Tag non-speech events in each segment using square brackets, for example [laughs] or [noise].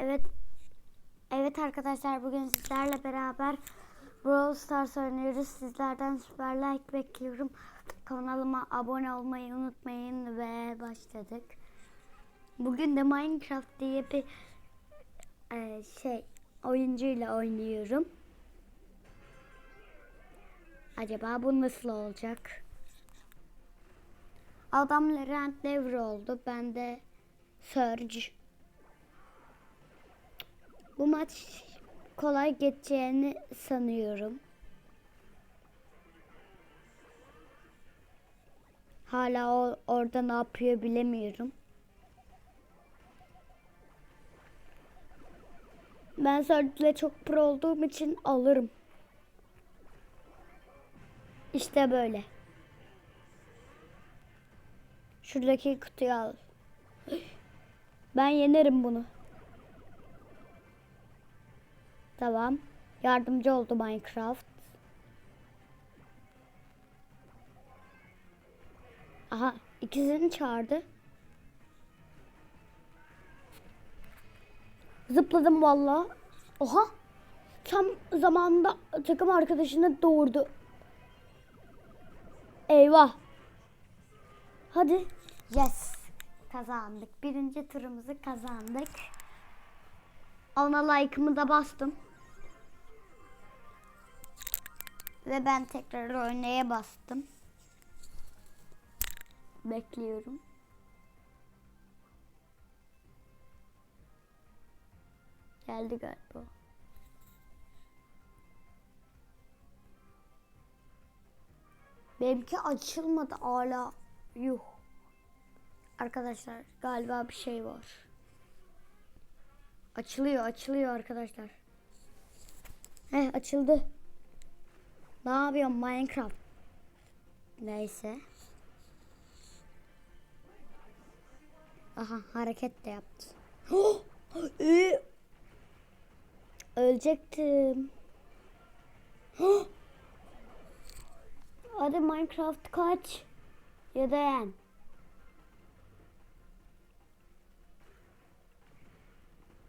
Evet. Evet arkadaşlar bugün sizlerle beraber Brawl Stars oynuyoruz. Sizlerden süper like bekliyorum. Kanalıma abone olmayı unutmayın ve başladık. Bugün de Minecraft diye bir e, şey oyuncuyla oynuyorum. Acaba bu nasıl olacak? Adam Laurent Devre oldu. Ben de Surge. Bu maç kolay geçeceğini sanıyorum. Hala o, orada ne yapıyor bilemiyorum. Ben Surge'le çok pro olduğum için alırım. İşte böyle. Şuradaki kutuyu al. Ben yenerim bunu. Tamam. Yardımcı oldu Minecraft. Aha ikisini çağırdı. Zıpladım valla. Oha. Tam zamanında takım arkadaşını doğurdu. Eyvah. Hadi. Yes. Kazandık. Birinci turumuzu kazandık. Ona like'ımı da bastım. Ve ben tekrar oynaya bastım. Bekliyorum. Geldi galiba. Benimki açılmadı hala. Yuh. Arkadaşlar galiba bir şey var. Açılıyor, açılıyor arkadaşlar. Heh, açıldı. Ne yapıyorum Minecraft? Neyse. Aha hareket de yaptı. Ee, Ölecektim. Hadi Minecraft kaç. Ya da yen.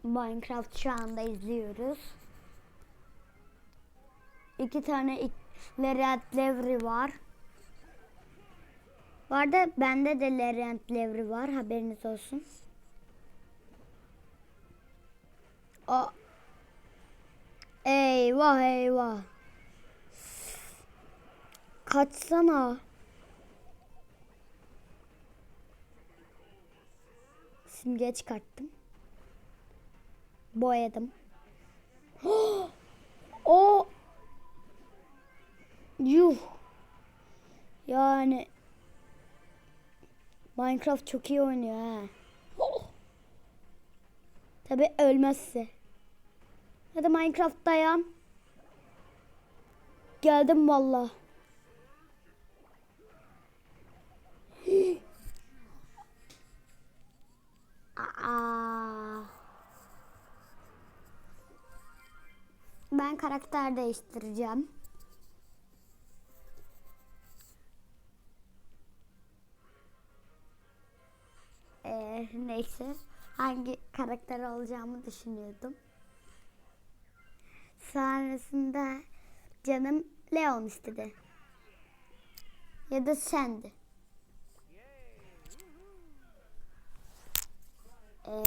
Minecraft şu anda izliyoruz. İki tane Lerent Levri var. Bu arada bende de Lerent Levri var. Haberiniz olsun. O Eyvah eyvah. Kaçsana. Simge çıkarttım. Boyadım. [gasps] o Yuh. Yani Minecraft çok iyi oynuyor ha. Tabi ölmezse. Hadi Minecraft dayan. Geldim valla. Aa. Ben karakter değiştireceğim. Neyse. Hangi karakter olacağımı düşünüyordum. Sonrasında canım Leon istedi. Ya da sendi. Ee,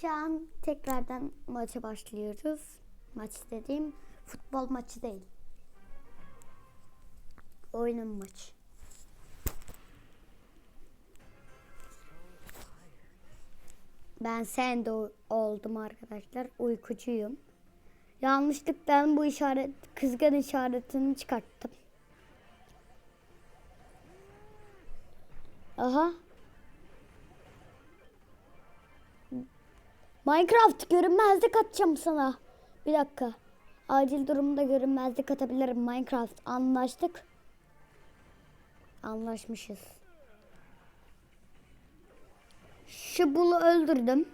şu an tekrardan maça başlıyoruz. Maç dediğim futbol maçı değil. Oyunun maçı. Ben sen de oldum arkadaşlar. Uykucuyum. Yanlışlıkla bu işaret kızgın işaretini çıkarttım. Aha. Minecraft görünmezlik atacağım sana. Bir dakika. Acil durumda görünmezlik atabilirim Minecraft. Anlaştık. Anlaşmışız. Şu bulu öldürdüm.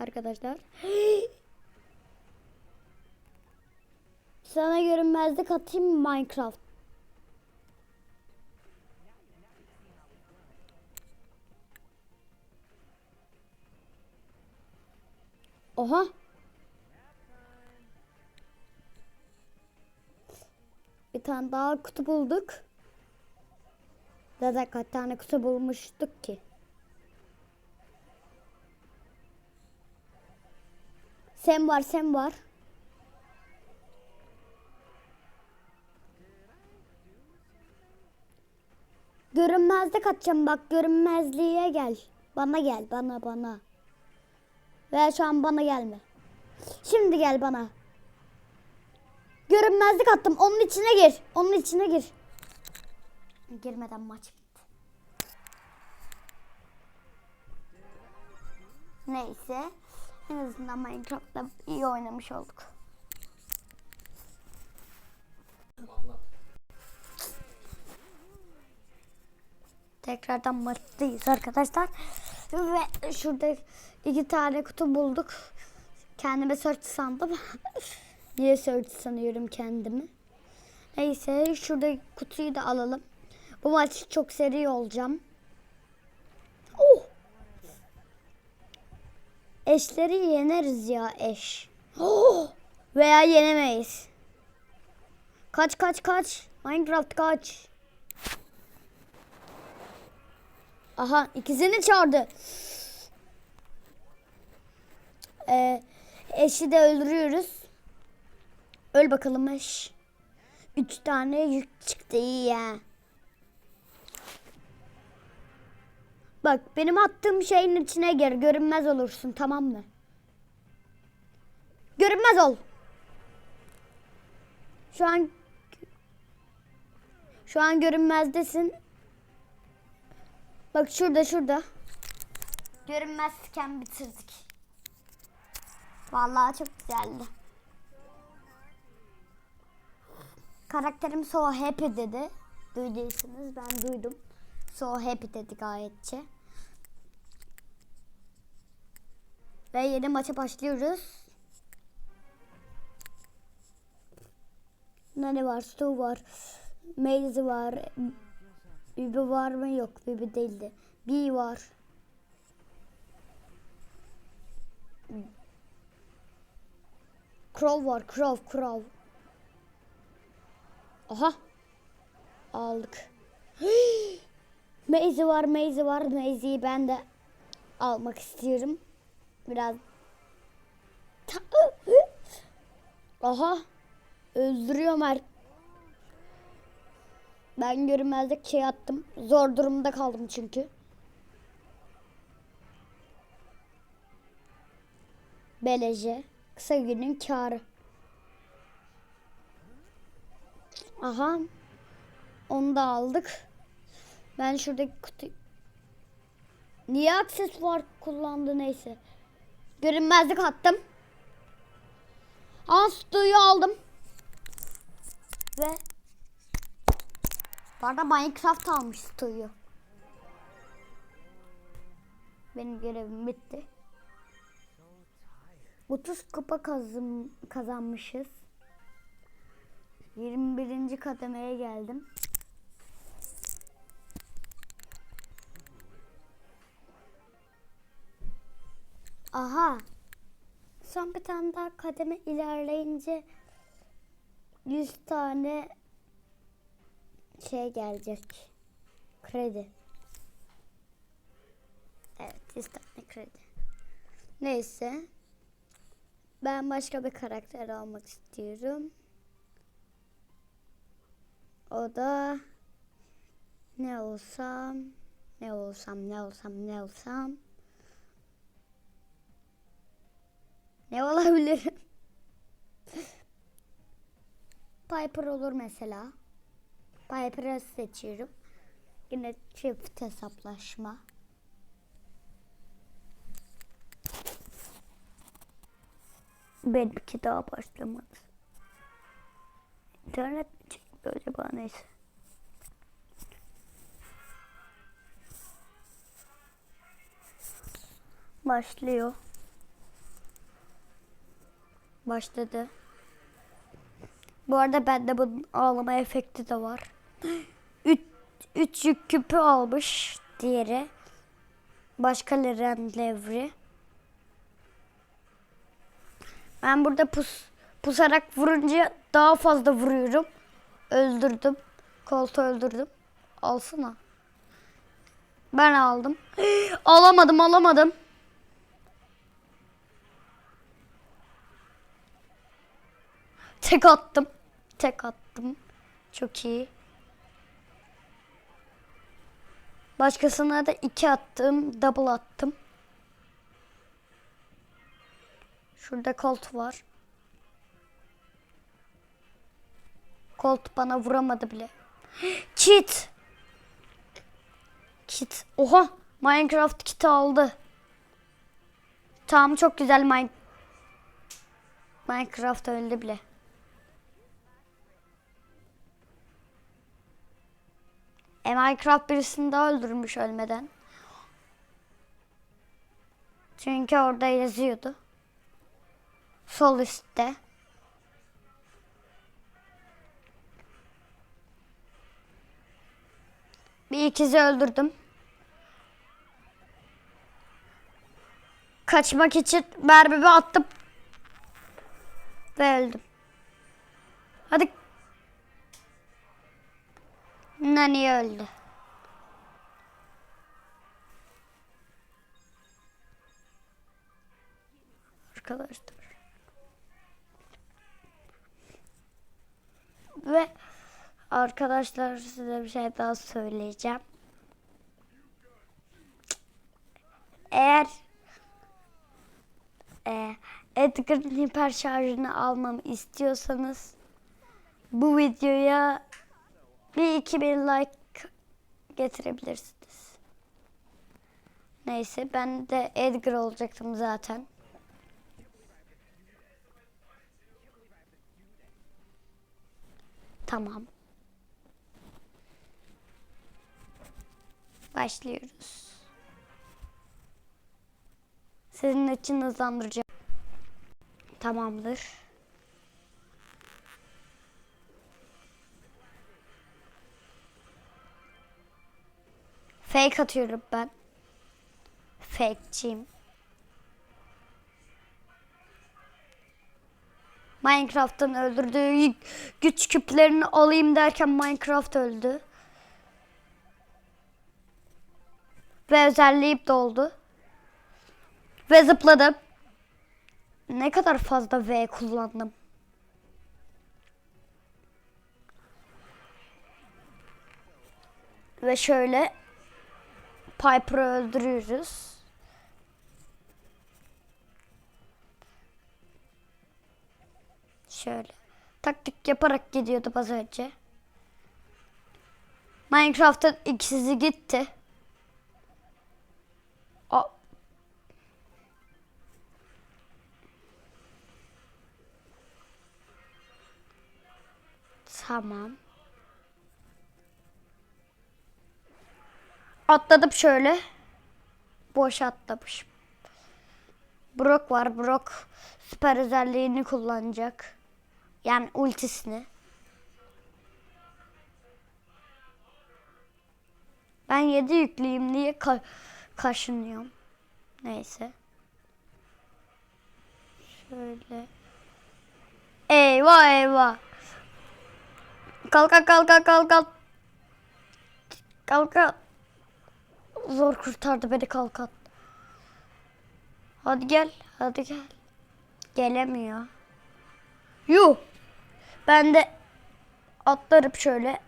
Arkadaşlar. [gasps] Sana görünmezlik atayım Minecraft? Oha. Bir tane daha kutu bulduk. Zaten kaç tane kutu bulmuştuk ki. Sen var, sen var. Görünmezlik atacağım bak görünmezliğe gel. Bana gel bana bana. Veya şu an bana gelme. Şimdi gel bana. Görünmezlik attım. Onun içine gir. Onun içine gir. Girmeden maç bitti. Neyse. En azından Minecraft'ta iyi oynamış olduk. Tekrardan maçtayız arkadaşlar. Ve şurada iki tane kutu bulduk. Kendime search sandım. [laughs] Niye search sanıyorum kendimi? Neyse şurada kutuyu da alalım. Bu maç çok seri olacağım. Oh! Eşleri yeneriz ya eş. Oh! Veya yenemeyiz. Kaç kaç kaç. Minecraft kaç. Aha ikisini çağırdı. Ee, eşi de öldürüyoruz. Öl bakalım eş. Üç tane yük çıktı iyi ya. Bak benim attığım şeyin içine gir. Görünmez olursun tamam mı? Görünmez ol. Şu an şu an görünmezdesin. Bak şurada şurada. Görünmezken bitirdik. Vallahi çok güzeldi. Karakterim so happy dedi. Duyduysanız ben duydum. So happy dedi gayetçe. Ve yeni maça başlıyoruz. Ne var? Stu var. Maze var. Bibi var mı? Yok. Bibi değildi. B var. Crow var. Crow. Crow. Aha. Aldık. [gasps] Maze var. Maze var. Maze'yi ben de almak istiyorum. Biraz. Aha. Öldürüyorum her. Ben görünmezlik şey attım. Zor durumda kaldım çünkü. Beleje. Kısa günün karı. Aha. Onu da aldık. Ben şuradaki kutu... Niye aksesuar kullandı neyse. Görünmezlik attım. Anstu'yu aldım. Ve bu arada Minecraft almış Stu'yu. Benim görevim bitti. 30 kupa kazım, kazanmışız. 21. kademeye geldim. Aha. Son bir tane daha kademe ilerleyince 100 tane şey gelecek. Kredi. Evet 100 tane kredi. Neyse. Ben başka bir karakter almak istiyorum. O da ne olsam ne olsam ne olsam ne olsam ne olabilirim? Piper olur mesela. Piper'ı seçiyorum. Yine çift hesaplaşma. Benimki daha başlamadı. İnternet mi çekti acaba neyse. Başlıyor. Başladı. Bu arada bende bunun ağlama efekti de var. Üç, üç yük küpü almış diğeri. Başka Leren Levri. Ben burada pus, pusarak vurunca daha fazla vuruyorum. Öldürdüm. Koltuğu öldürdüm. Alsana. Ben aldım. [gasps] alamadım alamadım. Tek attım. Tek attım. Çok iyi. Başkasına da iki attım. Double attım. Şurada Colt var. Colt bana vuramadı bile. [gasps] Kit. Kit. Oha. Minecraft kiti aldı. Tamam çok güzel Mine Minecraft öldü bile. E Minecraft birisini daha öldürmüş ölmeden. Çünkü orada yazıyordu. Sol üstte. Bir ikizi öldürdüm. Kaçmak için mermimi attım. Ve öldüm. Hadi. Nani öldü. Arkadaşlar. Ve arkadaşlar size bir şey daha söyleyeceğim. Eğer e, Edgar'ın hiper şarjını almamı istiyorsanız bu videoya bir 2000 like getirebilirsiniz. Neyse ben de Edgar olacaktım zaten. Tamam. Başlıyoruz. Sizin için hızlandıracağım. Tamamdır. Fake atıyorum ben. Fake'ciyim. Minecraft'ın öldürdüğü güç küplerini alayım derken Minecraft öldü. Ve özelliğim doldu. Ve zıpladım. Ne kadar fazla V kullandım. Ve şöyle Piper'ı öldürüyoruz. Şöyle. Taktik yaparak gidiyordu az önce. Minecraft'ın ikisi gitti. A Tamam. Atladım şöyle. Boş atlamışım. Brock var. Brock süper özelliğini kullanacak. Yani ultisini. Ben 7 yüklüyüm diye ka kaşınıyorum. Neyse. Şöyle. Eyvah eyvah. Kalk kalk kalk. Kalk kalk. Zor kurtardı beni kalkan. Hadi gel. Hadi gel. Gelemiyor. Yuh. Ben de atlarım şöyle.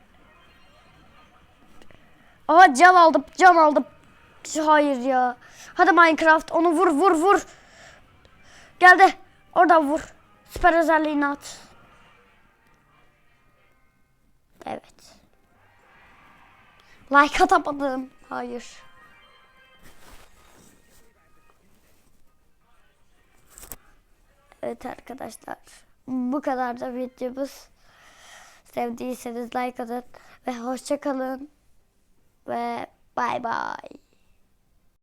Aha can aldım. Can aldım. Hayır ya. Hadi Minecraft onu vur vur vur. Geldi. Oradan vur. Süper özelliğini at. Evet. Like atamadım. Hayır. Evet arkadaşlar. Bu kadar da videomuz. Sevdiyseniz like atın ve hoşça kalın ve bay bay.